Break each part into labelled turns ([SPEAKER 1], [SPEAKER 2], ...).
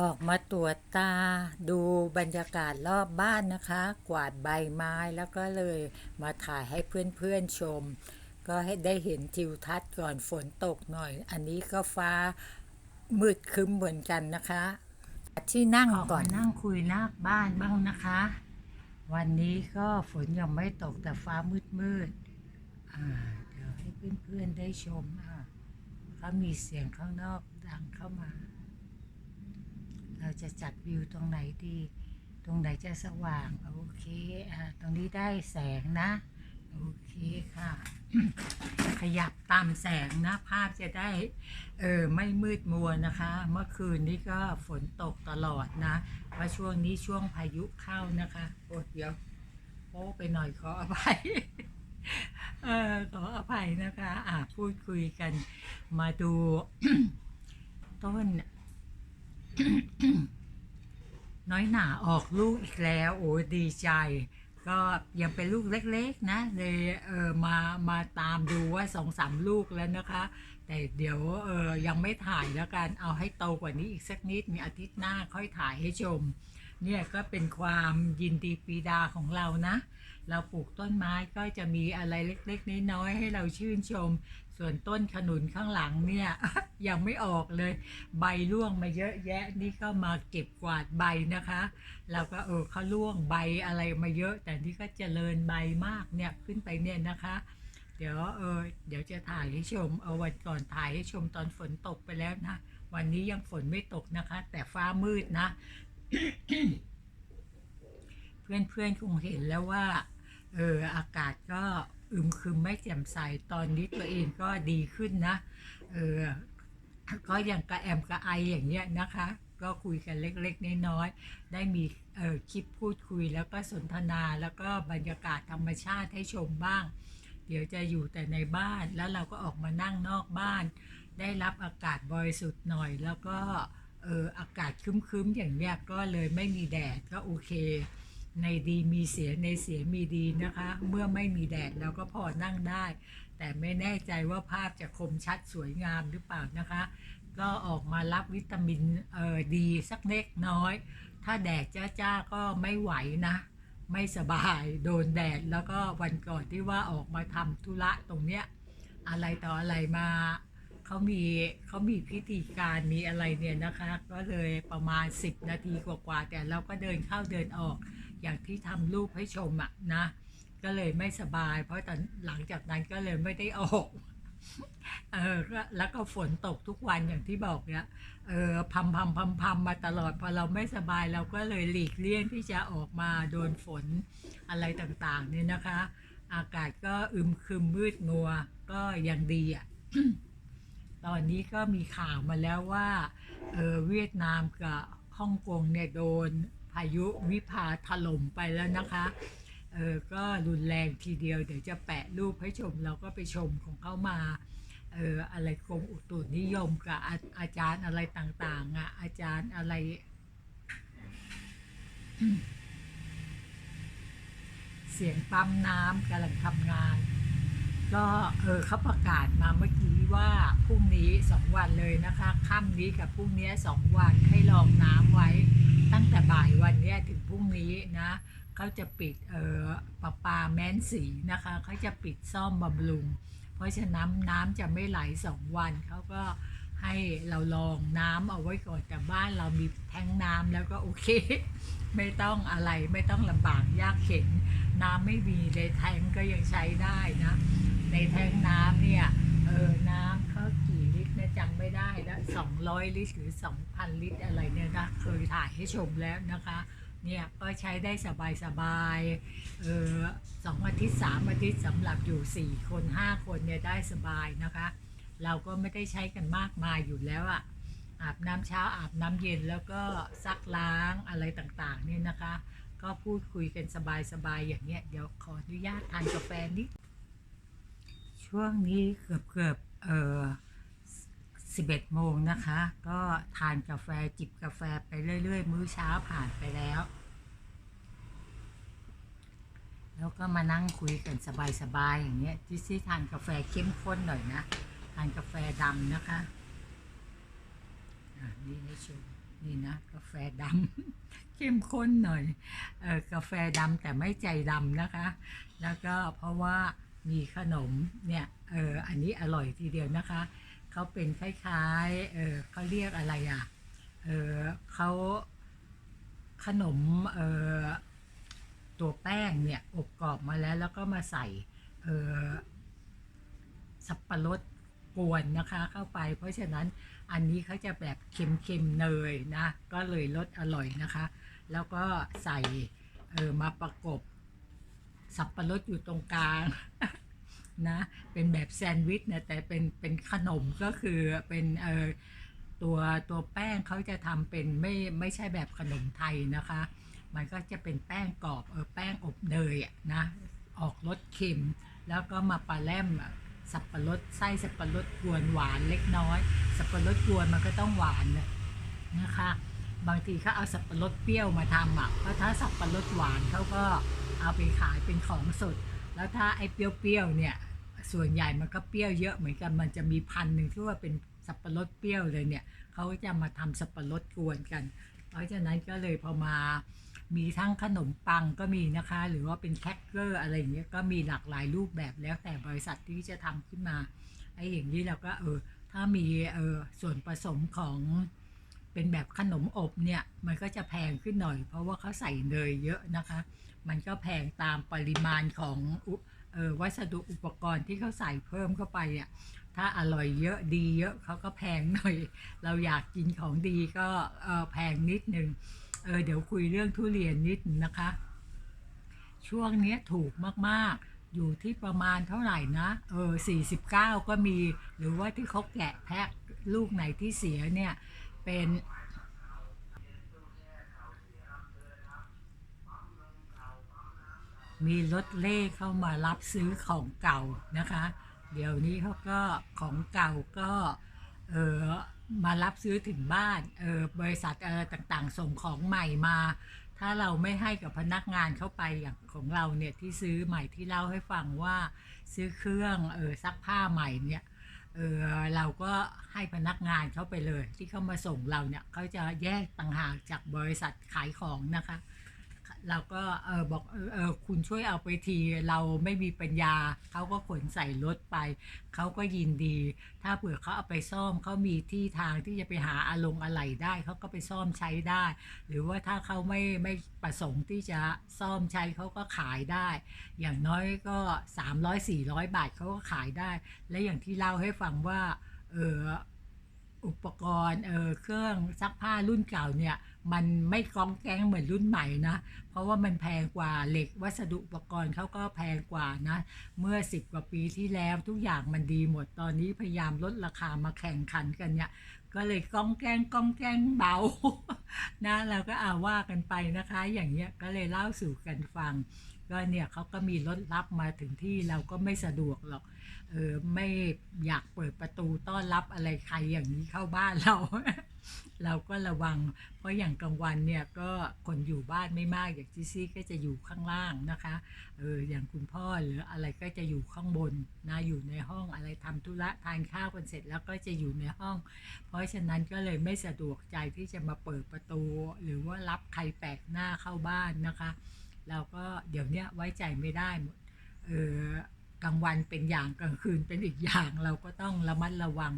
[SPEAKER 1] ออกมาตรวจตาดูบรรยากาศรอบบ้านนะคะ กวาดใบไม้แล้วก็เลยมาถ่ายให้เพื่อนๆชม ก็ให้ได้เห็นทิวทัศน์ก่อนฝนตกหน่อย อันนี้ก็ฟ้ามืดคึ้มเหมือนกันนะคะ ที่นั่งก่อนนั่งคุยนอกบ้านบ้างนะคะ วันนี้ก็ฝนยังไม่ตกแต่ฟ้ามืดมืดๆเดี๋ยวให้เพื่อนๆได้ชมอะเขามีเสียงข้างนอกดังเข้ามา เราจะจัดวิวตรงไหนดี ตรงไหนจะสว่าง โอเคอ่าตรงนี้ได้แสงนะ โอเคค่ะ ขยับตามแสงนะ ภาพจะได้ เออไม่มืดมัวนะคะ เมื่อคืนนี้ก็ฝนตกตลอดนะว่าช่วงนี้ช่วงพายุเข้านะคะโอ้เดี๋ยวโอ้ไปหน่อยขออภัยเออขออภัยนะคะ อ่าพูดคุยกันมาดูต้น น้อยหนาออกลูกอีกแล้ว โอ้ดีใจ ก็ยังเป็นลูกเล็กๆนะ เลยเออมามาตามดูว่าสองสามลูกแล้วนะคะ แต่เดี๋ยวเออยังไม่ถ่ายแล้วกันเอาให้โตกว่านี้อีกสักนิด มีอาทิตย์หน้าค่อยถ่ายให้ชม เนี่ยก็เป็นความยินดีปีดาของเรานะ เราปลูกต้นไม้ก็จะมีอะไรเล็กๆน้อยๆให้เราชื่นชม ส่วนต้นขนุนข้างหลังเนี่ย ยังไม่ออกเลย ใบร่วงมาเยอะแยะนี่ก็มาเก็บกวาดใบนะคะเราก็เออเขาร่วงใบอะไรมาเยอะ แต่นี่ก็เจริญใบมากเนี่ยขึ้นไปเนี่ยนะคะเดี๋ยวเออเดี๋ยวจะถ่ายให้ชมเอาวันก่อนถ่ายให้ชมตอนฝนตกไปแล้วนะ วันนี้ยังฝนไม่ตกนะคะ แต่ฟ้ามืดนะ เพื่อนๆคงเห็นแล้วว่า เอออากาศก็อึมครึมไม่แจ่มใสตอนนี้ตัวเองก็ดีขึ้นนะ เออก็อย่างกระแอมกระไออย่างเงี้ยนะคะ ก็คุยกันเล็กๆน้อยๆได้มีเออคลิปพูดคุยแล้วก็สนทนาแล้วก็บรรยากาศธรรมชาติให้ชมบ้าง เดี๋ยวจะอยู่แต่ในบ้านแล้วเราก็ออกมานั่งนอกบ้าน ได้รับอากาศบริสุทธิ์หน่อยแล้วก็ เอออากาศคึ้มๆอย่างเนี้ยก็เลยไม่มีแดดก็โอเค ในดีมีเสียในเสียมีดีนะคะ เมื่อไม่มีแดดเราก็พอนั่งได้ แต่ไม่แน่ใจว่าภาพจะคมชัดสวยงามหรือเปล่านะคะ ก็ออกมารับวิตามินเออดีสักเล็กน้อย ถ้าแดดจ้าๆก็ไม่ไหวนะ ไม่สบายโดนแดดแล้วก็วันก่อนที่ว่าออกมาทำธุระตรงเนี้ยอะไรต่ออะไรมา เขามีเขามีพิธีการมีอะไรเนี่ยนะคะ ก็เลยประมาณ 10 นาทีกว่าๆแต่เราก็เดินเข้าเดินออก อย่างที่ทำรูปให้ชมอะนะ ก็เลยไม่สบาย เพราะตอนหลังจากนั้นก็เลยไม่ได้ออกเออแล้วก็ฝนตกทุกวันอย่างที่บอกเนี่ยเออพัมพัมพัมพัมมาตลอด พอเราไม่สบายเราก็เลยหลีกเลี่ยงที่จะออกมาโดนฝนอะไรต่างๆเนี่ยนะคะ อากาศก็อึมครึมมืดงัวก็ยังดีอะ ตอนนี้ก็มีข่าวมาแล้วว่าเออเวียดนามกับฮ่องกงเนี่ยโดนพายุวิภาถล่มไปแล้วนะคะเออก็รุนแรงทีเดียวเดี๋ยวจะแปะรูปให้ชมเราก็ไปชมของเขามาเอออะไรกรมอุตุนิยมกับอาอาจารย์อะไรต่างๆอะอาจารย์อะไร เสียงปั๊มน้ำกำลังทำงาน ก็เออเขาประกาศมาเมื่อกี้ว่าพรุ่งนี้สองวันเลยนะคะค่ำนี้กับพรุ่งนี้สองวันให้ลองน้ำไว้ ตั้งแต่บ่ายวันนี้ถึงพรุ่งนี้นะเขาจะปิดเออประปาแม้นสีนะคะเขาจะปิดซ่อมบำรุง เพราะฉะนั้นน้ำจะไม่ไหลสองวันเขาก็ให้เราลองน้ำเอาไว้ก่อนแต่บ้านเรามีแทงน้ำแล้วก็โอเค ไม่ต้องอะไรไม่ต้องลำบากยากเข็น น้ำไม่มีในแทงก็ยังใช้ได้นะ ในแทงน้ำเนี่ย เออ น้ำเขากี่ลิตรนี่ยจำไม่ได้แล้วสองร้อยลิตรหรือสองพันลิตรอะไรเนี่ยนะเคยถ่ายให้ชมแล้วนะคะ เนี่ยก็ใช้ได้สบายสบายๆเออสองอาทิตย์สามอาทิตย์สำหรับอยู่สี่คนห้าคนเนี่ยได้สบายนะคะ เราก็ไม่ได้ใช้กันมากมายอยู่แล้วอะอาบน้ำเช้าอาบน้ำเย็นแล้วก็ซักล้างอะไรต่างๆเนี่ยนะคะ ก็พูดคุยกันสบายๆอย่างเงี้ยเดี๋ยวขออนุญาตทานกาแฟนิด ช่วงนี้เกือบเกือบเออสิบเอ็ดโมงนะคะ ก็ทานกาแฟจิบกาแฟไปเรื่อย ๆ มื้อเช้าผ่านไปแล้ว แล้วก็มานั่งคุยกันสบาย ๆ อย่างเงี้ยที่ซี่ทานกาแฟเข้มข้นหน่อยนะ ทานกาแฟดำนะคะนี่ให้ชมนี่นะกาแฟดำเข้มข้นหน่อยเออกาแฟดำแต่ไม่ใจดำนะคะ แล้วก็เพราะว่า มีขนมเนี่ยเอออันนี้อร่อยทีเดียวนะคะเขาเป็นคล้ายๆเออเขาเรียกอะไรอะเออเขาขนมเออตัวแป้งเนี่ยอบกรอบมาแล้วแล้วก็มาใส่เออสับปะรดกวนนะคะเข้าไป เพราะฉะนั้นอันนี้เขาจะแบบเค็มๆเนยนะก็เลยรสอร่อยนะคะ แล้วก็ใส่เออมาประกบ สับปะรดอยู่ตรงกลางนะเป็นแบบแซนด์วิชนะแต่เป็นเป็นขนมก็คือเป็นเออตัวตัวแป้งเขาจะทำเป็นไม่ไม่ใช่แบบขนมไทยนะคะ มันก็จะเป็นแป้งกรอบเออแป้งอบเนยอะนะออกรสเค็ม แล้วก็มาปลาแลมสับปะรดไส้สับปะรดกวนหวานเล็กน้อย สับปะรดกวนมันก็ต้องหวานนะคะ บางทีเขาเอาสับปะรดเปรี้ยวมาทำอะเพราะถ้าสับปะรดหวานเขาก็เอาไปขายเป็นของสด แล้วถ้าไอ้เปรี้ยวๆเนี่ย ส่วนใหญ่มันก็เปรี้ยวเยอะเหมือนกัน มันจะมีพันหนึ่งที่ว่าเป็นสับปะรดเปรี้ยวเลยเนี่ยเขาก็จะมาทำสับปะรดกวนกัน เพราะฉะนั้นก็เลยพอมา มีทั้งขนมปังก็มีนะคะ หรือว่าเป็นแครกเกอร์อะไรอย่างเงี้ย ก็มีหลากหลายรูปแบบแล้วแต่บริษัทที่จะทำขึ้นมา ไอ้อย่างนี้เราก็เออ ถ้ามีเออส่วนผสมของ เป็นแบบขนมอบเนี่ยมันก็จะแพงขึ้นหน่อย เพราะว่าเขาใส่เนยเยอะนะคะ มันก็แพงตามปริมาณของออวัสดุอุปกรณ์ที่เขาใส่เพิ่มเข้าไปอะถ้าอร่อยเยอะดีเยอะเขาก็แพงหน่อย เราอยากกินของดีก็แพงนิดนึงเออเดี๋ยวคุยเรื่องทุเรียนนิดนะคะ ช่วงนี้ถูกมากๆ อยู่ที่ประมาณเท่าไหร่นะเออ49 ก็มี หรือว่าที่เขาแกะแพ็คลูกไหนที่เสียเนี่ย เป็น มีรถเล่เข้ามารับซื้อของเก่านะคะ เดี๋ยวนี้เขาก็ของเก่าก็เออมารับซื้อถึงบ้านเออบริษัทเออต่างๆ ส่งของใหม่มา ถ้าเราไม่ให้กับพนักงานเข้าไปอย่างของเราเนี่ยที่ซื้อใหม่ที่เล่าให้ฟังว่าซื้อเครื่องเออซักผ้าใหม่เนี่ย เออเราก็ให้พนักงานเขาไปเลย ที่เขามาส่งเราเนี่ยเขาจะแยกต่างหากจากบริษัทขายของนะคะ เราก็เออบอกเออคุณช่วยเอาไปทีเราไม่มีปัญญาเขาก็ขนใส่รถไป เขาก็ยินดี ถ้าเผื่อเขาเอาไปซ่อมเขามีที่ทางที่จะไปหาอารมณ์อะไรได้เขาก็ไปซ่อมใช้ได้ หรือว่าถ้าเขาไม่ไม่ประสงค์ที่จะซ่อมใช้เขาก็ขายได้ อย่างน้อยก็ 300-400 บาทเขาก็ขายได้ และอย่างที่เล่าให้ฟังว่าเออ อุปกรณ์เออเครื่องซักผ้ารุ่นเก่าเนี่ย มันไม่กองแกงเหมือนรุ่นใหม่นะ เพราะว่ามันแพงกว่าเหล็กวัสดุอุปกรณ์เขาก็แพงกว่านะ เมื่อ 10 กว่าปีที่แล้วทุกอย่างมันดีหมดตอนนี้พยายามลดราคามาแข่งขันกันเนี่ย ก็เลยก้องแกงก้องแกงเบา นะเราก็อาว่ากันไปนะคะ อย่างเงี้ยก็เลยเล่าสู่กันฟังก็เนี่ยเขาก็มีรถรับมาถึงที่เราก็ไม่สะดวกหรอกเออไม่อยากเปิดประตูต้อนรับอะไรใครอย่างนี้เข้าบ้านเรา เราก็ระวัง เพราะอย่างกลางวันเนี่ยก็คนอยู่บ้านไม่มากอย่างจิซี่ก็จะอยู่ข้างล่างนะคะเอออย่างคุณพ่อหรืออะไรก็จะอยู่ข้างบนนะอยู่ในห้องอะไรทำธุระทานข้าวกันเสร็จแล้วก็จะอยู่ในห้อง เพราะฉะนั้นก็เลยไม่สะดวกใจที่จะมาเปิดประตู หรือว่ารับใครแปลกหน้าเข้าบ้านนะคะ เราก็เดี๋ยวนี้ไว้ใจไม่ได้หมดเออ กลางวันเป็นอย่างกลางคืนเป็นอีกอย่างเราก็ต้องระมัดระวัง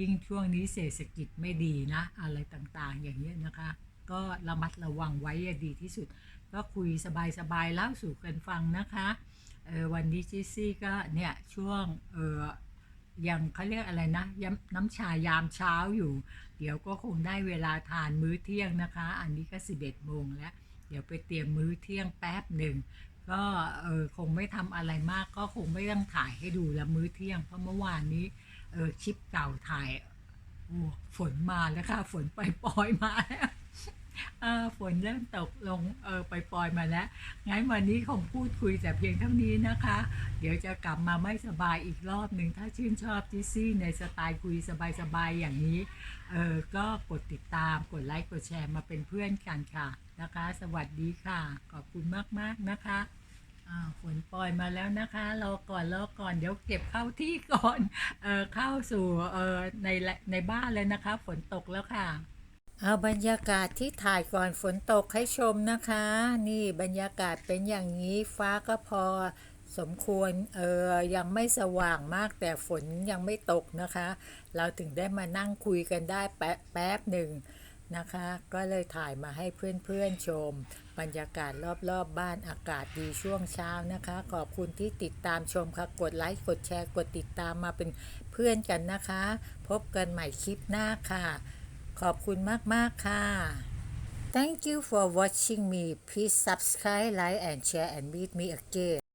[SPEAKER 1] ยิ่งช่วงนี้เศรษฐกิจไม่ดีนะ อะไรต่างๆ อย่างนี้นะคะ ก็ระมัดระวังไว้ดีที่สุด ก็คุยสบายๆเล่าสู่กันฟังนะคะวันนี้จิซี่ก็เนี่ยช่วงเออยังเขาเรียกอะไรนะน้ำชายามเช้าอยู่ เดี๋ยวก็คงได้เวลาทานมื้อเที่ยงนะคะ อันนี้ก็ 11โมงแล้ว เดี๋ยวไปเตรียมมื้อเที่ยงแป๊บหนึ่ง ก็เออคงไม่ทำอะไรมาก ก็คงไม่ต้องถ่ายให้ดูแล้วมื้อเที่ยง เพราะเมื่อวานนี้เออคลิปเก่าถ่ายโอ้ฝนมาแล้วค่ะ ฝนปล่อยๆมาแล้วเออฝนเริ่มตกลงเออปล่อยๆมาแล้วงั้นวันนี้คงพูดคุยแต่เพียงเท่านี้นะคะ เดี๋ยวจะกลับมาไม่สบายอีกรอบหนึ่งถ้าชื่นชอบจิซี่ในสไตล์คุยสบายๆอย่างนี้เออก็กดติดตามกดไลค์กดแชร์มาเป็นเพื่อนกันค่ะนะคะ สวัสดีค่ะ ขอบคุณมากๆนะคะ อ่าฝนปล่อยมาแล้วนะคะรอก่อนรอก่อนเดี๋ยวเก็บเข้าที่ก่อนเออเข้าสู่เออในในบ้านเลยนะคะ ฝนตกแล้วค่ะ เอาบรรยากาศที่ถ่ายก่อนฝนตกให้ชมนะคะ นี่บรรยากาศเป็นอย่างนี้ฟ้าก็พอสมควรเออยังไม่สว่างมากแต่ฝนยังไม่ตกนะคะ เราถึงได้มานั่งคุยกันได้แป๊บแป๊บหนึ่ง นะคะ ก็เลยถ่ายมาให้เพื่อนๆชม บรรยากาศรอบๆบบ้านอากาศดีช่วงเช้านะคะ ขอบคุณที่ติดตามชมค่ะ กดไลค์กดแชร์กดติดตามมาเป็นเพื่อนกันนะคะ พบกันใหม่คลิปหน้าค่ะ ขอบคุณมากๆค่ะ Thank you for watching me. Please subscribe, like, and share, and meet me again.